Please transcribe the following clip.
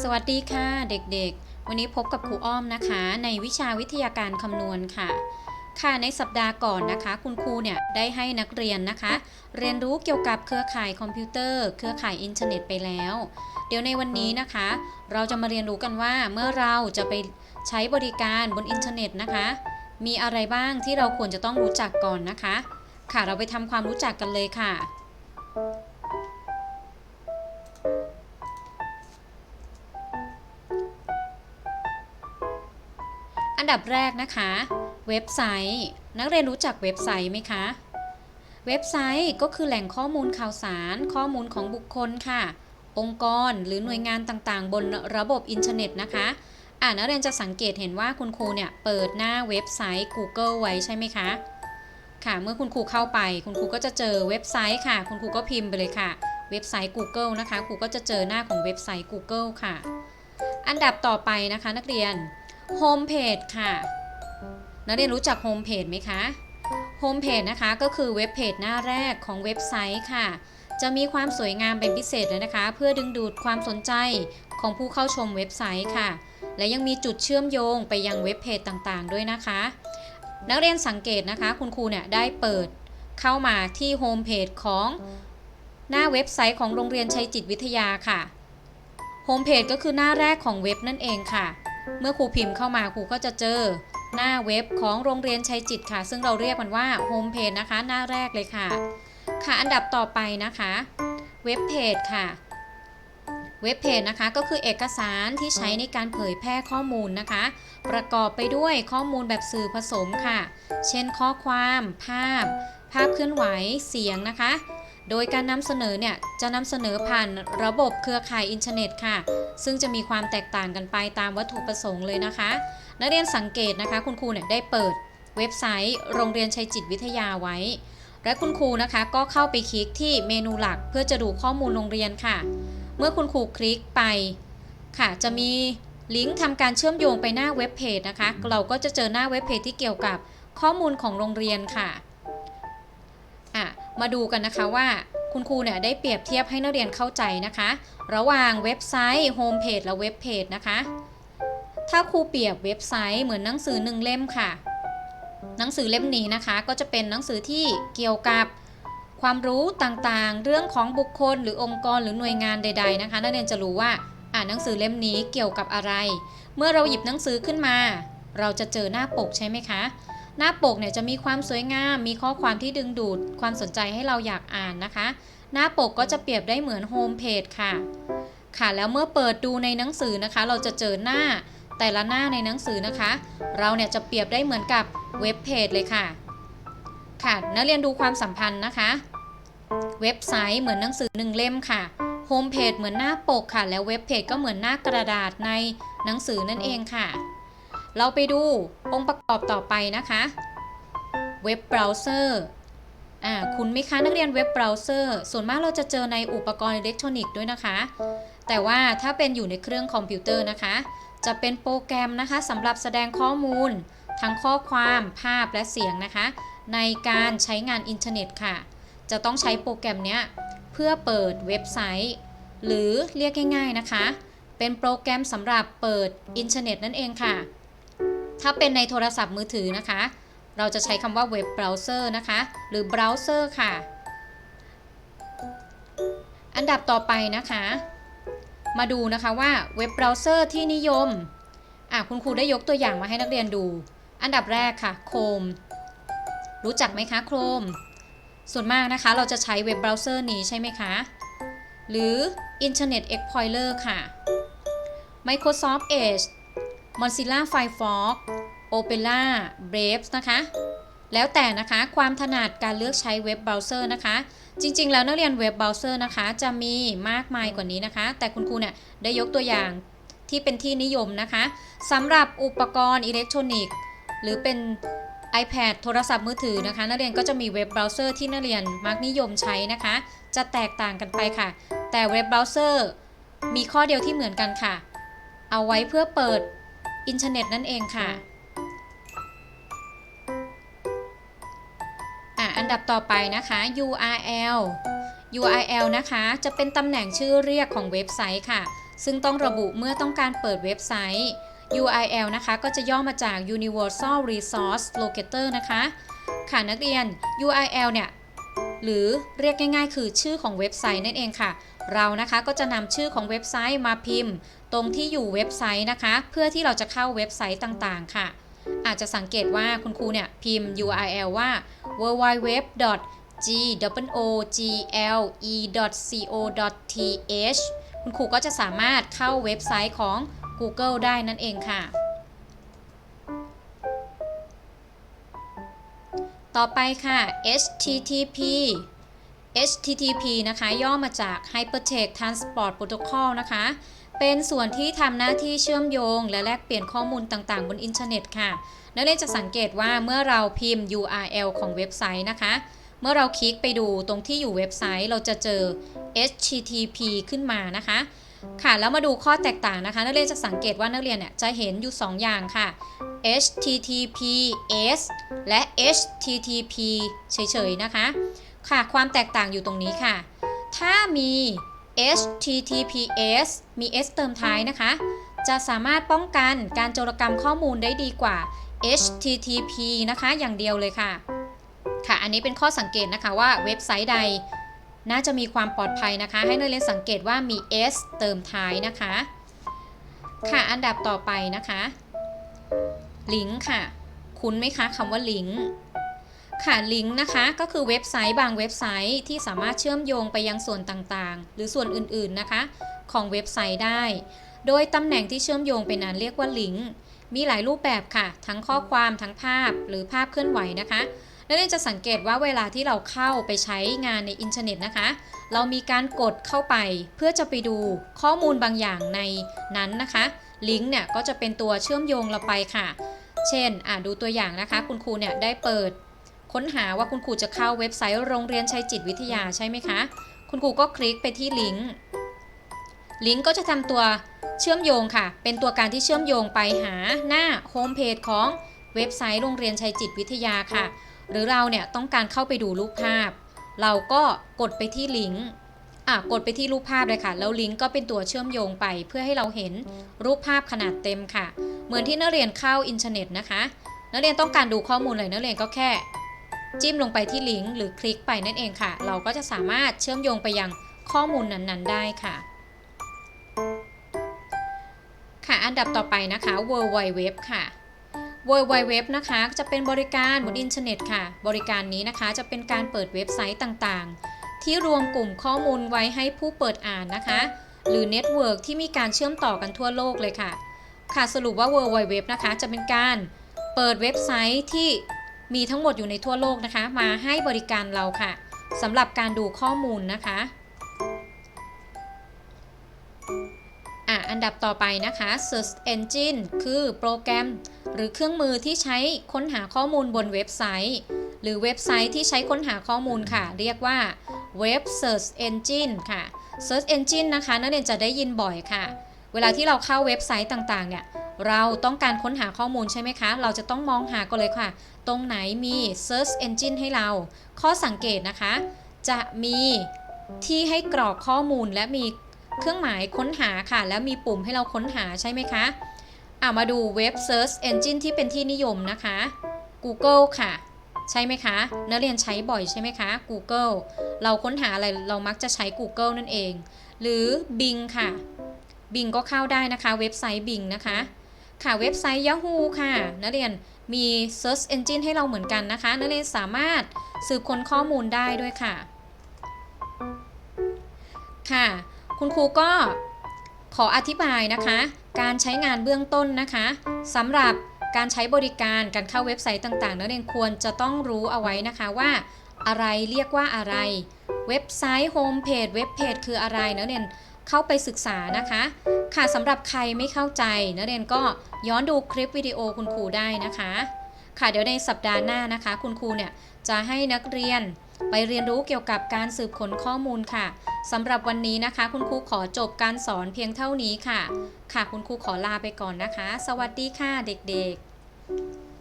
สวัสดีค่ะเด็กๆ วันนี้พบกับครูอ้อมนะคะ ในวิชาวิทยาการคำนวณค่ะ ค่ะในสัปดาห์ก่อนนะคะ คุณครูเนี่ยได้ให้นักเรียนนะคะ เรียนรู้เกี่ยวกับเครือข่ายคอมพิวเตอร์ เครือข่ายอินเทอร์เน็ตไปแล้ว เดี๋ยวในวันนี้นะคะ เราจะมาเรียนรู้กันว่าเมื่อเราจะไปใช้บริการบนอินเทอร์เน็ตนะคะ มีอะไรบ้างที่เราควรจะต้องรู้จักก่อนนะคะ ค่ะเราไปทำความรู้จักกันเลยค่ะ อันดับแรกนะคะ เว็บไซต์ นักเรียนรู้จักเว็บไซต์ไหมคะ เว็บไซต์ก็คือแหล่งข้อมูลข่าวสาร ข้อมูลของบุคคลค่ะ องค์กรหรือหน่วยงานต่างๆ บนระบบอินเทอร์เน็ตนะคะอ่านักเรียนจะสังเกตเห็นว่าคุณครูเนี่ยเปิดหน้าเว็บไซต์ Google ไว้ใช่ไหมคะค่ะเมื่อคุณครูเข้าไป คุณครูก็จะเจอเว็บไซต์ค่ะ คุณครูก็พิมพ์ไปเลยค่ะ เว็บไซต์ Google นะคะ ครูก็จะเจอหน้าของเว็บไซต์ Google ค่ะ อันดับต่อไปนะคะ นักเรียน โฮมเพจค่ะนักเรียนรู้จักโฮมเพจไหมคะโฮมเพจนะคะก็คือเว็บเพจหน้าแรกของเว็บไซต์ค่ะ จะมีความสวยงามเป็นพิเศษเลยนะคะ เพื่อดึงดูดความสนใจของผู้เข้าชมเว็บไซต์ค่ะ และยังมีจุดเชื่อมโยงไปยังเว็บเพจต่างๆ ด้วยนะคะ นักเรียนสังเกตนะคะ คุณครูเนี่ยได้เปิดเข้ามาที่โฮมเพจของหน้าเว็บไซต์ของโรงเรียนชัยจิตวิทยาค่ะโฮมเพจก็คือหน้าแรกของเว็บนั่นเองค่ะ เมื่อครูพิมพ์เข้ามาครูก็จะเจอหน้าเว็บของโรงเรียนชัยจิตค่ะ ซึ่งเราเรียกมันว่าโฮมเพจนะคะ หน้าแรกเลยค่ะ ค่ะอันดับต่อไปนะคะ เว็บเพจค่ะ เว็บเพจนะคะก็คือเอกสารที่ใช้ในการเผยแพร่ข้อมูลนะคะ ประกอบไปด้วยข้อมูลแบบสื่อผสมค่ะ เช่นข้อความ ภาพ ภาพเคลื่อนไหวเสียงนะคะ โดยการนำเสนอเนี่ยจะนำเสนอผ่านระบบเครือข่ายอินเทอร์เน็ตค่ะ ซึ่งจะมีความแตกต่างกันไปตามวัตถุประสงค์เลยนะคะ นักเรียนสังเกตนะคะ คุณครูเนี่ยได้เปิดเว็บไซต์ โรงเรียนชัยจิตวิทยาไว้ และคุณครูนะคะ ก็เข้าไปคลิกที่เมนูหลักเพื่อจะดูข้อมูลโรงเรียนค่ะ เมื่อคุณครูคลิกไปค่ะ จะมีลิงก์ทำการเชื่อมโยงไปหน้าเว็บเพจนะคะ เราก็จะเจอหน้าเว็บเพจที่เกี่ยวกับข้อมูลของโรงเรียนค่ะ มาดูกันนะคะว่าคุณครูเนี่ยได้เปรียบเทียบให้นักเรียนเข้าใจนะคะ ระหว่างเว็บไซต์โฮมเพจและเว็บเพจนะคะ ถ้าครูเปรียบเว็บไซต์เหมือนหนังสือหนึ่งเล่มค่ะ หนังสือเล่มนี้นะคะก็จะเป็นหนังสือที่เกี่ยวกับความรู้ต่างๆ เรื่องของบุคคลหรือองค์กรหรือหน่วยงานใด ๆนะคะ นักเรียนจะรู้ว่าอ่านหนังสือเล่มนี้เกี่ยวกับอะไร เมื่อเราหยิบหนังสือขึ้นมา เราจะเจอหน้าปกใช่ไหมคะ หน้าปกเนี่ยจะมีความสวยงาม มีข้อความที่ดึงดูดความสนใจให้เราอยากอ่านนะคะ หน้าปกก็จะเปรียบได้เหมือนโฮมเพจค่ะ ค่ะแล้วเมื่อเปิดดูในหนังสือนะคะ เราจะเจอหน้าแต่ละหน้าในหนังสือนะคะ เราเนี่ยจะเปรียบได้เหมือนกับเว็บเพจเลยค่ะ ค่ะนักเรียนดูความสัมพันธ์นะคะ เว็บไซต์เหมือนหนังสือหนึ่งเล่มค่ะโฮมเพจเหมือนหน้าปกค่ะ แล้วเว็บเพจก็เหมือนหน้ากระดาษในหนังสือนั่นเองค่ะ เราไปดูองค์ประกอบต่อไปนะคะเว็บเบราว์เซอร์อ่าคุณไหมคะนักเรียนเว็บเบราว์เซอร์ส่วนมากเราจะเจอในอุปกรณ์อิเล็กทรอนิกส์ด้วยนะคะ แต่ว่าถ้าเป็นอยู่ในเครื่องคอมพิวเตอร์นะคะ จะเป็นโปรแกรมนะคะสำหรับแสดงข้อมูล ทั้งข้อความภาพและเสียงนะคะ ในการใช้งานอินเทอร์เน็ตค่ะ จะต้องใช้โปรแกรมเนี้ยเพื่อเปิดเว็บไซต์ หรือเรียกง่ายๆนะคะ เป็นโปรแกรมสำหรับเปิดอินเทอร์เน็ตนั่นเองค่ะ ถ้าเป็นในโทรศัพท์มือถือนะคะ เราจะใช้คำว่าเว็บเบราว์เซอร์นะคะ หรือเบราว์เซอร์ค่ะ อันดับต่อไปนะคะ มาดูนะคะว่าเว็บเบราว์เซอร์ที่นิยมอะคุณครูได้ยกตัวอย่างมาให้นักเรียนดู อันดับแรกค่ะโคมรู้จักไหมคะโคมส่วนมากนะคะเราจะใช้เว็บเบราว์เซอร์นี้ใช่ไหมคะ หรือ Internet Explorer ค่ะ Microsoft Edge Mozilla Firefox Opera Brave นะคะ แล้วแต่นะคะความถนัดการเลือกใช้เว็บเบราว์เซอร์นะคะ จริง ๆ แล้วนักเรียนเว็บเบราว์เซอร์นะคะ จะมีมากมายกว่านี้นะคะ แต่คุณครูเนี่ยได้ยกตัวอย่างที่เป็นที่นิยมนะคะสำหรับอุปกรณ์อิเล็กทรอนิกส์ หรือเป็น iPad โทรศัพท์มือถือนะคะ นักเรียนก็จะมีเว็บเบราว์เซอร์ที่นักเรียนมักนิยมใช้นะคะ จะแตกต่างกันไปค่ะ แต่เว็บเบราว์เซอร์มีข้อเดียวที่เหมือนกันค่ะ เอาไว้เพื่อเปิด อินเทอร์เน็ตนั่นเองค่ะอะอันดับต่อไปนะคะ URL URL นะคะ จะเป็นตำแหน่งชื่อเรียกของเว็บไซต์ค่ะ ซึ่งต้องระบุเมื่อต้องการเปิดเว็บไซต์ URL นะคะก็จะย่อมาจาก Universal Resource Locator นะคะค่ะนักเรียน URL เนี่ย หรือเรียกง่ายๆ คือชื่อของเว็บไซต์นั่นเองค่ะ เรานะคะก็จะนำชื่อของเว็บไซต์มาพิมพ์ ตรงที่อยู่เว็บไซต์นะคะ เพื่อที่เราจะเข้าเว็บไซต์ต่างๆ ค่ะ อาจจะสังเกตว่าคุณครูเนี่ยพิมพ์ URL ว่า www.gogle.co.th คุณครูก็จะสามารถเข้าเว็บไซต์ของ Google ได้นั่นเองค่ะ ต่อไปค่ะ HTTP HTTP นะคะ ย่อมาจาก Hypertext Transport Protocol นะคะ เป็นส่วนที่ทำหน้าที่เชื่อมโยง และแลกเปลี่ยนข้อมูลต่างๆ บนอินเทอร์เน็ตค่ะ นักเรียนจะสังเกตว่าเมื่อเราพิมพ์ URL ของเว็บไซต์นะคะ เมื่อเราคลิกไปดูตรงที่อยู่เว็บไซต์เราจะเจอ HTTP ขึ้นมานะคะ ค่ะแล้วมาดูข้อแตกต่างนะคะ นักเรียนจะสังเกตว่านักเรียนเนี่ยจะเห็นอยู่ 2อย่างค่ะ HTTPS และ HTTP เฉยๆนะคะ ค่ะ ความแตกต่างอยู่ตรงนี้ค่ะ ถ้ามี HTTPS มี S เติมท้ายนะคะ จะสามารถป้องกันการโจรกรรมข้อมูลได้ดีกว่า HTTP นะคะ อย่างเดียวเลยค่ะ ค่ะ อันนี้เป็นข้อสังเกตนะคะว่าเว็บไซต์ใด น่าจะมีความปลอดภัยนะคะ ให้นักเรียนสังเกตว่ามี S เติมท้ายนะคะ ค่ะ อันดับต่อไปนะคะ ลิงก์ค่ะ คุ้นไหมคะคำว่าลิงก์ ค่ะลิงก์นะคะก็คือเว็บไซต์บางเว็บไซต์ที่สามารถเชื่อมโยงไปยังส่วนต่างๆ หรือส่วนอื่นๆนะคะ ของเว็บไซต์ได้ โดยตำแหน่งที่เชื่อมโยงไปนั้นเรียกว่าลิงก์มีหลายรูปแบบค่ะ ทั้งข้อความทั้งภาพหรือภาพเคลื่อนไหวนะคะนักเรียนจะสังเกตว่าเวลาที่เราเข้าไปใช้งานในอินเทอร์เน็ตนะคะ เรามีการกดเข้าไปเพื่อจะไปดูข้อมูลบางอย่างในนั้นนะคะ ลิงก์เนี่ยก็จะเป็นตัวเชื่อมโยงเราไปค่ะ เช่นอ่าดูตัวอย่างนะคะ คุณครูเนี่ยได้เปิด ค้นหาว่าคุณครูจะเข้าเว็บไซต์โรงเรียนชัยจิตวิทยาใช่ไหมคะ คุณครูก็คลิกไปที่ลิงก์ลิงก์ก็จะทำตัวเชื่อมโยงค่ะ เป็นตัวการที่เชื่อมโยงไปหาหน้าโฮมเพจของเว็บไซต์โรงเรียนชัยจิตวิทยาค่ะ หรือเราเนี่ยต้องการเข้าไปดูรูปภาพ เราก็กดไปที่ลิงก์อะกดไปที่รูปภาพเลยค่ะ แล้วลิงก์ก็เป็นตัวเชื่อมโยงไป เพื่อให้เราเห็นรูปภาพขนาดเต็มค่ะ เหมือนที่นักเรียนเข้าอินเทอร์เน็ตนะคะ นักเรียนต้องการดูข้อมูลเลยนักเรียนก็แค่ จิ้มลงไปที่ลิงก์หรือคลิกไปนั่นเองค่ะ เราก็จะสามารถเชื่อมโยงไปยังข้อมูลนั้น ๆ ได้ค่ะ ค่ะอันดับต่อไปนะคะ World Wide Web ค่ะ World Wide Web นะคะจะเป็นบริการบนอินเทอร์เน็ตค่ะ บริการนี้นะคะจะเป็นการเปิดเว็บไซต์ต่างๆ ที่รวมกลุ่มข้อมูลไว้ให้ผู้เปิดอ่านนะคะ หรือเน็ตเวิร์กที่มีการเชื่อมต่อกันทั่วโลกเลยค่ะ ค่ะสรุปว่า World Wide Web นะคะจะเป็นการเปิดเว็บไซต์ที่ มีทั้งหมดอยู่ในทั่วโลกนะคะ มาให้บริการเราค่ะสำหรับการดูข้อมูลนะคะอะอันดับต่อไปนะคะ Search Engine คือโปรแกรม หรือเครื่องมือที่ใช้ค้นหาข้อมูลบนเว็บไซต์ หรือเว็บไซต์ที่ใช้ค้นหาข้อมูลค่ะ เรียกว่า Web Search Engine ค่ะ Search Engine นะคะนักเรียนจะได้ยินบ่อยค่ะ เวลาที่เราเข้าเว็บไซต์ต่างๆเนี่ย เราต้องการค้นหาข้อมูลใช่ไหมคะ เราจะต้องมองหากันเลยค่ะ ตรงไหนมี Search Engine ให้เรา ข้อสังเกตนะคะ จะมีที่ให้กรอกข้อมูลและมีเครื่องหมายค้นหาค่ะ แล้วมีปุ่มให้เราค้นหาใช่ไหมคะอ่ามาดูเว็บ Search Engine ที่เป็นที่นิยมนะคะ Google ค่ะ ใช่ไหมคะ นักเรียนใช้บ่อยใช่ไหมคะ Google เราค้นหาอะไรเรามักจะใช้ Google นั่นเอง หรือ Bing ค่ะ Bing ก็เข้าได้นะคะ เว็บไซต์ Bing นะคะ ค่ะเว็บไซต์ Yahoo ค่ะนักเรียนมี Search Engine ให้เราเหมือนกันนะคะนักเรียนสามารถสืบค้นข้อมูลได้ด้วยค่ะ ค่ะ คุณครูก็ขออธิบายนะคะ การใช้งานเบื้องต้นนะคะสำหรับการใช้บริการการเข้าเว็บไซต์ต่างๆนักเรียนควรจะต้องรู้เอาไว้นะคะว่า อะไรเรียกว่าอะไร เว็บไซต์โฮมเพจเว็บเพจคืออะไรนักเรียน เข้าไปศึกษานะคะ ค่ะสำหรับใครไม่เข้าใจนักเรียนก็ย้อนดูคลิปวิดีโอคุณครูได้นะคะ ค่ะเดี๋ยวในสัปดาห์หน้านะคะ คุณครูเนี่ยจะให้นักเรียนไปเรียนรู้เกี่ยวกับการสืบค้นข้อมูลค่ะสำหรับวันนี้นะคะ คุณครูขอจบการสอนเพียงเท่านี้ค่ะ ค่ะคุณครูขอลาไปก่อนนะคะ สวัสดีค่ะเด็กๆ